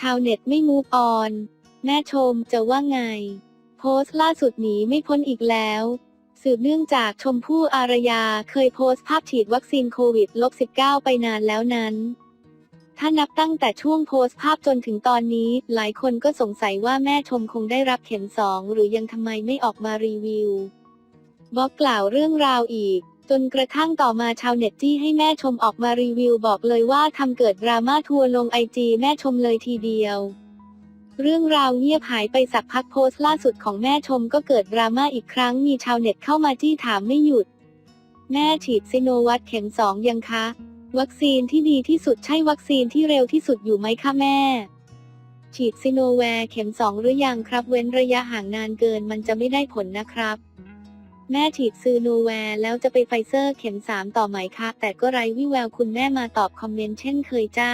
ชาวเน็ตไม่มูฟออน แม่ชมจะว่าไง โพสต์ล่าสุดหนีไม่พ้นอีกแล้ว สืบเนื่องจากชมพู่อารยาเคยโพสต์ภาพฉีดวัคซีนโควิดลบ19ไปนานแล้วนั้น ถ้านับตั้งแต่ช่วงโพสต์ภาพจนถึงตอนนี้ หลายคนก็สงสัยว่าแม่ชมคงได้รับเข็มสองหรือยังทำไมไม่ออกมารีวิวบอกกล่าวเรื่องราวอีก จนกระทั่งต่อมาชาวเน็ตจี้ให้แม่ชมออกมารีวิวบอกเลยว่าทำเกิดดราม่าทัวร์ลงไอจีแม่ชมเลยทีเดียว เรื่องราวเงียบหายไปสักพักโพสต์ล่าสุดของแม่ชมก็เกิดดราม่าอีกครั้งมีชาวเน็ตเข้ามาจี้ถามไม่หยุด แม่ฉีดซิโนวัตเข็มสองยังคะ วัคซีนที่ดีที่สุดใช่วัคซีนที่เร็วที่สุดอยู่ไหมคะแม่ ฉีดซิโนแวร์เข็มสองหรือยังครับ เว้นระยะห่างนานเกินมันจะไม่ได้ผลนะครับ แม่ฉีดซีโนแวร์แล้วจะไปไฟเซอร์เข็มสามต่อไหมคะ แต่ก็ไร้วิแววคุณแม่มาตอบคอมเมนต์เช่นเคยจ้า